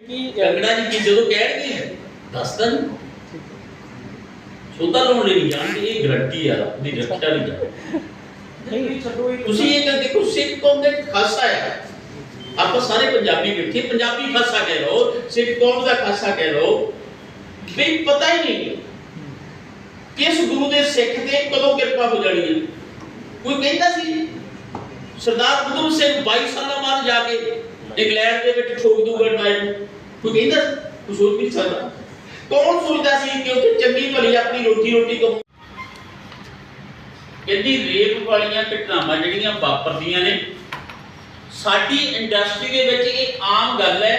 ਕੀ ਕੰਗਣਾ ਜੀ ਕੀ ਜਦੋਂ ਕਹਿਣਗੇ ਦੱਸ ਦੇਣ ਸੋਤਾ ਲਾਉਣ ਲਈ ਨਹੀਂ ਜਾਣਗੇ ਇਹ ਗਰੰਟੀ ਆ ਉਹਦੀ ਰੱਖਿਆ ਨਹੀਂ ਨਹੀਂ ਤੁਸੀਂ ਇਹ ਕਹਿੰਦੇ ਦੇਖੋ ਸਿੱਖ ਕੌਮ ਦਾ ਖਾਸਾ ਹੈ ਆਪਾਂ ਸਾਰੇ ਪੰਜਾਬੀ ਬੈਠੇ ਪੰਜਾਬੀ ਖਾਸਾ ਕਹਿ ਲਓ ਸਿੱਖ ਕੌਮ ਦਾ ਖਾਸਾ ਕਹਿ ਲਓ। ਵੀ ਪਤਾ ਹੀ ਨਹੀਂ ਕਿਸ ਗੁਰੂ ਦੇ ਸਿੱਖ ਤੇ ਕਦੋਂ ਕਿਰਪਾ ਹੋ ਜਾਣੀ ਹੈ। ਕੋਈ ਕਹਿੰਦਾ ਸੀ ਸਰਦਾਰ ਗੁਰੂ ਸਿੰਘ 22 ਸਾਲਾਂ ਬਾਅਦ ਜਾ ਕੇ ਇੰਗਲੈਂਡ ਦੇ ਵਿੱਚ ਠੋਕ ਦੂਗਾ ਟਾਈਮ ਕੋਈ ਕਹਿੰਦਾ ਕੋਈ ਸੋਚ ਵੀ ਸਕਦਾ। ਕੌਣ ਸੋਚਦਾ ਸੀ ਕਿ ਉੱਥੇ ਚੰਗੀ ਭਲੀ ਆਪਣੀ ਰੋਟੀ ਰੋਟੀ ਕਮਾਉ ਕਹਿੰਦੀ ਰੇਪ ਵਾਲੀਆਂ ਘਟਨਾਵਾਂ ਜਿਹੜੀਆਂ ਵਾਪਰਦੀਆਂ ਨੇ, ਸਾਡੀ ਇੰਡਸਟਰੀ ਦੇ ਵਿੱਚ ਇਹ ਆਮ ਗੱਲ ਹੈ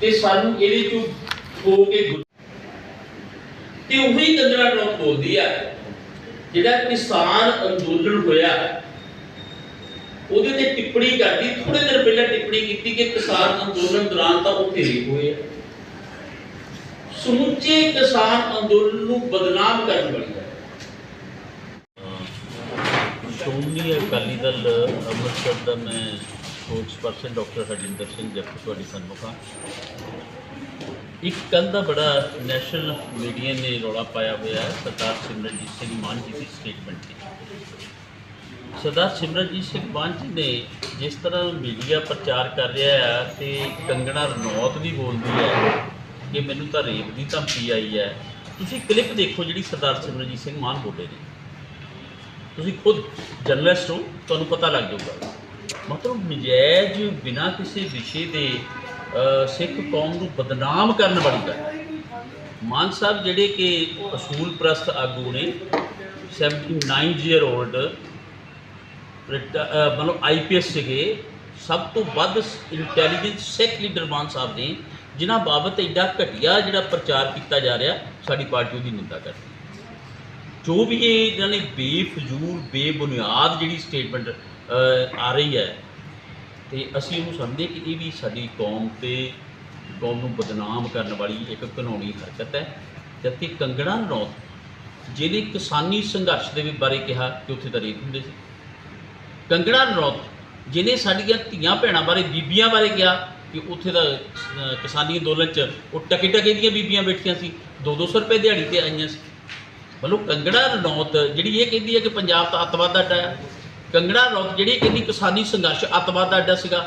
ਤੇ ਸਾਨੂੰ ਇਹਦੇ ਚੋਂ ਹੋ ਕੇ ਤੇ ਉਹੀ ਕੰਦਰਾ ਲੋਕ ਬੋਲਦੀ ਆ, ਜਿਹੜਾ ਕਿਸਾਨ ਅੰਦੋਲਨ ਹੋਇਆ ਉਹਦੇ ਤੇ ਟਿੱਪਣੀ ਕਰਦੀ ਥੋੜੇ ਦਿਨ ਪਹਿਲਾਂ ਟਿੱਪਣੀ ਕੀਤੀ ਕਿ ਕਿਸਾਨ ਅੰਦੋਲਨ ਦੌਰਾਨ ਤਾਂ ਉੱਥੇ ਰੇਪ ਹੋਏ ਆ। ਸਮੁੱਚੇ ਕਿਸਾਨ ਅੰਦੋਲਨ ਨੂੰ ਬਦਨਾਮ ਕਰਨ ਵਾਲੀ ਹੈ ਸ਼੍ਰੋਮਣੀ ਅਕਾਲੀ ਦਲ ਅੰਮ੍ਰਿਤਸਰ ਦਾ ਮੈਂ ਸਪੋਕਸਪਰਸਨ ਡਾਕਟਰ ਹਰਜਿੰਦਰ ਸਿੰਘ ਜੱਫੂ ਤੁਹਾਡੀ ਸਨਮੁਖਾ। ਇੱਕ ਕੱਲ੍ਹ ਦਾ ਬੜਾ ਨੈਸ਼ਨਲ ਮੀਡੀਆ ਨੇ ਰੌਲਾ ਪਾਇਆ ਹੋਇਆ ਹੈ, ਸਰਦਾਰ ਸਿਮਰਨਜੀਤ ਸਿੰਘ ਮਾਨ ਜੀ ਦੀ ਸਟੇਟਮੈਂਟ ਦੀ ਸਰਦਾਰ ਸਿਮਰਨਜੀਤ ਸਿੰਘ ਮਾਨ ਜੀ ਨੇ ਜਿਸ ਤਰ੍ਹਾਂ ਮੀਡੀਆ ਪ੍ਰਚਾਰ ਕਰ ਰਿਹਾ ਹੈ ਤੇ ਕੰਗਣਾ ਰਣੌਤ ਵੀ ਬੋਲਦੀ ਹੈ ਕਿ ਮੈਨੂੰ ਤਾਂ ਰੇਪ ਦੀ ਧਮਕੀ ਆਈ ਹੈ ਤੁਸੀਂ ਕਲਿੱਪ ਦੇਖੋ ਜਿਹੜੀ ਸਰਦਾਰ ਸਿਮਰਨਜੀਤ ਸਿੰਘ ਮਾਨ ਬੋਲੇ ਨੇ। ਤੁਸੀਂ ਖੁਦ ਜਰਨਲਿਸਟ ਹੋ, ਤੁਹਾਨੂੰ ਪਤਾ ਲੱਗ ਜਾਊਗਾ। ਮਤਲਬ ਨਜਾਇਜ਼ ਬਿਨਾਂ ਕਿਸੇ ਵਿਸ਼ੇ ਦੇ ਸਿੱਖ ਕੌਮ ਨੂੰ ਬਦਨਾਮ ਕਰਨ ਵਾਲੀ ਗੱਲ। ਮਾਨ ਸਾਹਿਬ ਜਿਹੜੇ ਕਿ ਅਸੂਲ ਪ੍ਰਸਤ ਆਗੂ ਨੇ 79 ਈਅਰ 올ਡ ਮਤਲਬ ਆਈਪੀਐਸ ਸੀਗੇ। ਸਭ ਤੋਂ ਵੱਧ ਇੰਟੈਲੀਜੈਂਟ ਸਿੱਖ ਲੀਡਰ ਮਾਨ ਸਾਹਿਬ ਨੇ, ਜਿਨ੍ਹਾਂ ਬਾਬਤ ਐਡਾ ਘਟੀਆ ਜਿਹੜਾ ਪ੍ਰਚਾਰ ਕੀਤਾ ਜਾ ਰਿਹਾ, ਸਾਡੀ ਪਾਰਟੀ ਉਹਦੀ ਨਿੰਦਾ ਕਰਦੀ ਜੋ ਵੀ ਇਹ ਇਹਨਾਂ ਨੇ ਬੇਫਜ਼ੂਲ, ਬੇਬੁਨਿਆਦ ਜਿਹੜੀ ਸਟੇਟਮੈਂਟ ਆ ਰਹੀ ਹੈ, ਤੇ ਅਸੀਂ ਉਹਨੂੰ ਸਮਝਦੇ ਕਿ ਇਹ ਵੀ ਸਾਡੀ ਕੌਮ ਤੇ, ਕੌਮ ਨੂੰ ਬਦਨਾਮ ਕਰਨ ਵਾਲੀ ਇੱਕ ਕਾਨੂੰਨੀ ਹਰਕਤ ਹੈ। ਜਦਕਿ ਕੰਗਣਾ ਰਣੌਤ, ਜਿਹਨੇ ਕਿਸਾਨੀ ਸੰਘਰਸ਼ ਦੇ ਬਾਰੇ ਕਿਹਾ ਕਿ ਉੱਥੇ ਤਾਂ ਰੇਤ ਹੁੰਦੇ ਸੀ। ਕੰਗੜਾ ਰਣੌਤ, ਜਿਹਨੇ ਸਾਡੀਆਂ ਧੀਆਂ ਭੈਣਾਂ ਬਾਰੇ, ਬੀਬੀਆਂ ਬਾਰੇ ਕਿਹਾ ਕਿ ਉੱਥੇ ਦਾ ਕਿਸਾਨੀ ਅੰਦੋਲਨ 'ਚ ਉਹ ਟਕੇ ਟਕੇ ਦੀਆਂ ਬੀਬੀਆਂ ਬੈਠੀਆਂ ਸੀ 2-200 ਰੁਪਏ ਦਿਹਾੜੀ ਤੇ ਆਈਆਂ ਸੀ। ਮਤਲਬ ਕੰਗੜਾ ਰਣੌਤ ਜਿਹੜੀ ਇਹ ਕਹਿੰਦੀ ਹੈ ਕਿ ਪੰਜਾਬ ਤਾਂ ਅੱਤਵਾਦ ਦਾ ਅੱਡਾ ਹੈ ਕੰਗੜਾ ਰਣੌਤ ਜਿਹੜੀ ਕਹਿੰਦੀ ਕਿਸਾਨੀ ਸੰਘਰਸ਼ ਅੱਤਵਾਦ ਦਾ ਅੱਡਾ ਸੀਗਾ।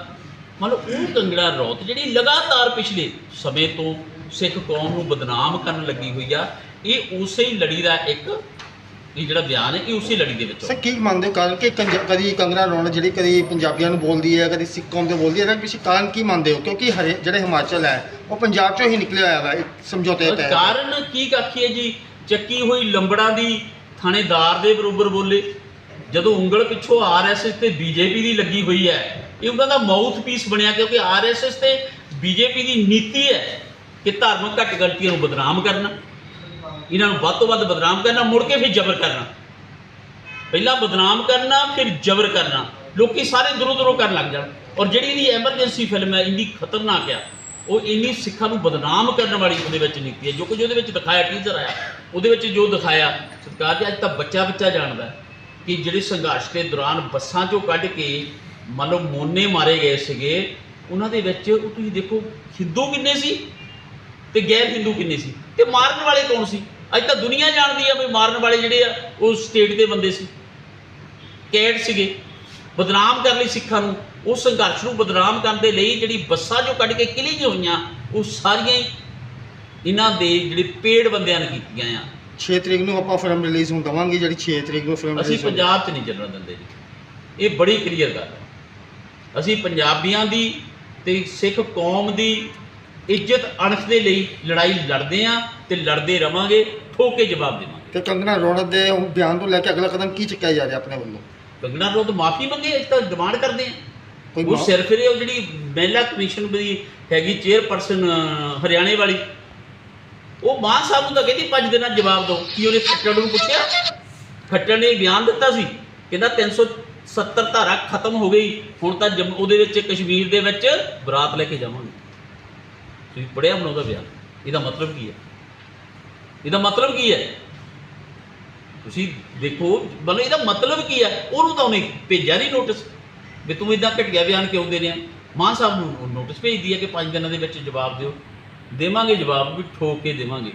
ਮਤਲਬ ਉਹ ਕੰਗੜਾ ਰਣੌਤ ਜਿਹੜੀ ਲਗਾਤਾਰ ਪਿਛਲੇ ਸਮੇਂ ਤੋਂ ਸਿੱਖ ਕੌਮ ਨੂੰ ਬਦਨਾਮ ਕਰਨ ਲੱਗੀ ਹੋਈ ਆ, ਇਹ ਉਸੇ ਹੀ ਲੜੀ ਦਾ ਇੱਕ ਇਹ ਜਿਹੜਾ ਬਿਆਨ ਹੈ ਇਹ ਉਸੇ ਲੜੀ ਦੇ ਵਿੱਚੋਂ ਸਰ ਕੀ ਮੰਨਦੇ ਹੋ? ਕਾਰਨ ਕਿ ਕੰਜ- ਕਦੀ ਕੰਗਨਾ ਰੌਣ ਜਿਹੜੀ ਕਦੀ ਪੰਜਾਬੀਆਂ ਨੂੰ ਬੋਲਦੀ ਹੈ ਕਦੀ ਸਿੱਖ ਕੌਮ ਦੇ ਬੋਲਦੀ ਹੈ ਨਾ ਕਿਸੇ ਕਾਰਨ ਕੀ ਮੰਨਦੇ ਹੋ? ਕਿਉਂਕਿ ਹਰੇ ਜਿਹੜੇ ਹਿਮਾਚਲ ਹੈ ਉਹ ਪੰਜਾਬ ਚੋਂ ਹੀ ਨਿਕਲਿਆ ਹੋਇਆ ਵਾ ਇੱਕ ਸਮਝੌਤੇ ਕਾਰਨ ਕੀ ਆਖੀਏ ਜੀ? ਚੱਕੀ ਹੋਈ ਲੰਬੜਾਂ ਦੀ ਥਾਣੇਦਾਰ ਦੇ ਬਰੋਬਰ ਬੋਲੇ। ਜਦੋਂ ਉਂਗਲ ਪਿੱਛੋਂ ਆਰਐਸਐਸ ਤੇ ਬੀਜੇਪੀ ਦੀ ਲੱਗੀ ਹੋਈ ਹੈ ਇਹ ਉਹਨਾਂ ਦਾ ਮਾਊਥ ਪੀਸ ਬਣਿਆ ਕਿਉਂਕਿ ਆਰਐਸਐਸ ਤੇ ਬੀਜੇਪੀ ਦੀ ਨੀਤੀ ਹੈ ਕਿ ਧਾਰਮਿਕ ਘੱਟ ਗਲਤੀਆਂ ਨੂੰ ਬਦਨਾਮ ਕਰਨਾ। ਇਹਨਾਂ ਨੂੰ ਵੱਧ ਤੋਂ ਵੱਧ ਬਦਨਾਮ ਕਰਨਾ, ਮੁੜ ਕੇ ਫਿਰ ਜ਼ਬਰ ਕਰਨਾ। ਪਹਿਲਾਂ ਬਦਨਾਮ ਕਰਨਾ, ਫਿਰ ਜ਼ਬਰ ਕਰਨਾ। ਲੋਕੀ ਸਾਰੇ ਦੂਰੋਂ ਦੂਰੋਂ ਕਰਨ ਲੱਗ ਜਾਣ। ਔਰ ਜਿਹੜੀ ਇਹਦੀ ਐਮਰਜੈਂਸੀ ਫਿਲਮ ਹੈ, ਇੰਨੀ ਖਤਰਨਾਕ ਆ, ਉਹ ਇੰਨੀ ਸਿੱਖਾਂ ਨੂੰ ਬਦਨਾਮ ਕਰਨ ਵਾਲੀ ਉਹਦੇ ਵਿੱਚ ਨੀਤੀ ਹੈ। ਜੋ ਕੁਝ ਉਹਦੇ ਵਿੱਚ ਦਿਖਾਇਆ ਟੀਜ਼ਰ ਆਇਆ, ਉਹਦੇ ਵਿੱਚ ਜੋ ਦਿਖਾਇਆ ਸਰਕਾਰ ਜੀ, ਅੱਜ ਤਾਂ ਬੱਚਾ ਬੱਚਾ ਜਾਣਦਾ ਕਿ ਜਿਹੜੇ ਸੰਘਰਸ਼ ਦੇ ਦੌਰਾਨ ਬੱਸਾਂ ਚੋਂ ਕੱਢ ਕੇ, ਮੰਨ ਲਓ ਮੋਨੇ ਮਾਰੇ ਗਏ ਸੀਗੇ, ਉਹਨਾਂ ਦੇ ਵਿੱਚ ਉਹ ਤੁਸੀਂ ਦੇਖੋ, ਹਿੰਦੂ ਕਿੰਨੇ ਸੀ ਤੇ ਗੈਰ ਹਿੰਦੂ ਕਿੰਨੇ ਸੀ ਤੇ ਮਾਰਨ ਵਾਲੇ ਕੌਣ ਸੀ? ਅੱਜ ਤਾਂ ਦੁਨੀਆ ਜਾਣਦੀ ਆ ਵੀ ਮਾਰਨ ਵਾਲੇ ਜਿਹੜੇ ਆ ਉਹ ਸਟੇਟ ਦੇ ਬੰਦੇ ਸੀ। ਕੈਡ ਸੀਗੇ। ਬਦਨਾਮ ਕਰਨ ਲਈ ਸਿੱਖਾਂ ਨੂੰ। ਉਸ ਸੰਘਰਸ਼ ਨੂੰ ਬਦਨਾਮ ਕਰਨ ਦੇ ਲਈ ਜਿਹੜੀ ਬੱਸਾਂ ਜੋ ਕੱਢ ਕੇ ਕਿਲੀ ਗਈਆਂ ਹੋਈਆਂ ਉਹ ਸਾਰੀਆਂ ਹੀ ਇਹਨਾਂ ਦੇ ਜਿਹੜੇ ਪੇੜ ਬੰਦਿਆਂ ਨੇ ਕੀਤੀਆਂ ਆ। 6 ਤਰੀਕ ਨੂੰ ਆਪਾਂ ਫਿਲਮ ਰਿਲੀਜ਼ ਹੋਣ ਦਵਾਂਗੇ ਜਿਹੜੀ 6 ਤਰੀਕ ਨੂੰ ਫਿਲਮ ਅਸੀਂ ਪੰਜਾਬ 'ਚ ਨਹੀਂ ਚੱਲਣ ਦਿੰਦੇ ਜੀ। ਇਹ ਬੜੀ ਕਲੀਅਰ ਗੱਲ ਹੈ ਅਸੀਂ ਪੰਜਾਬੀਆਂ ਦੀ ਤੇ ਸਿੱਖ ਕੌਮ ਦੀ ਇੱਜ਼ਤ ਅਣਖ ਦੇ ਲਈ ਲੜਾਈ ਲੜਦੇ ਆ ਤੇ ਲੜਦੇ ਰਵਾਂਗੇ ਠੋਕ ਜਵਾਬ ਦੇਵਾਂਗੇ। ਤੇ ਕੰਗਨਾ ਰੌਣਤ ਦੇ ਉਹ ਬਿਆਨ ਤੋਂ ਲੈ ਕੇ ਅਗਲਾ ਕਦਮ ਕੀ ਚੁੱਕਿਆ ਜਾ ਰਿਹਾ ਆਪਣੇ ਵੱਲੋਂ? ਕੰਗਣਾ ਰੋਧ ਮਾਫੀ ਮੰਗੇ ਅਸੀਂ ਤਾਂ ਡਿਮਾਂਡ ਕਰਦੇ ਆ। ਉਹ ਸਿਰ ਫਿਰੇ ਉਹ ਜਿਹੜੀ ਮਹਿਲਾ ਕਮਿਸ਼ਨ ਦੀ ਹੈਗੀ ਚੇਅਰਪਰਸਨ ਹਰਿਆਣੇ ਵਾਲੀ। ਉਹ ਮਾਨ ਸਾਹਿਬ ਨੂੰ ਤਾਂ ਕਹਿੰਦੀ ਪੰਜ ਦਿਨਾਂ ਜਵਾਬ ਦਿਓ। ਕੀ ਉਹਨੇ ਖੱਟੜ ਨੂੰ ਪੁੱਛਿਆ? ਖੱਟੜ ਨੇ ਬਿਆਨ ਦਿੱਤਾ ਸੀ ਕਹਿੰਦਾ 370 ਧਾਰਾ ਖਤਮ ਹੋ ਗਈ ਹੁਣ ਤਾਂ ਉਹਦੇ ਵਿੱਚ ਕਸ਼ਮੀਰ ਦੇ ਵਿੱਚ ਬਰਾਤ ਲੈ ਕੇ ਜਾਵਾਂਗੇ। ਤੁਸੀਂ ਪੜਿਆ ਹੁਣ ਉਹਦਾ ਬਿਆਨ ਇਹਦਾ ਮਤਲਬ ਕੀ ਹੈ? ਇਹਦਾ ਮਤਲਬ ਕੀ ਹੈ? ਤੁਸੀਂ ਦੇਖੋ, ਮਤਲਬ ਇਹਦਾ ਮਤਲਬ ਕੀ ਹੈ? ਉਹਨੂੰ ਤਾਂ ਉਹਨੇ ਭੇਜਿਆ ਨਹੀਂ ਨੋਟਿਸ ਵੀ ਤੂੰ ਇਦਾਂ ਘਟੀਆ ਬਿਆਨ ਕਿਉਂ ਦੇ ਰਿਹਾ? ਮਾਨ ਸਾਹਿਬ ਨੂੰ ਨੋਟਿਸ ਭੇਜਦੀ ਹੈ ਕਿ 5 ਦਿਨਾਂ ਦੇ ਵਿੱਚ ਜਵਾਬ ਦਿਓ। ਦੇਵਾਂਗੇ ਜਵਾਬ, ਵੀ ਠੋਕ ਕੇ ਦੇਵਾਂਗੇ।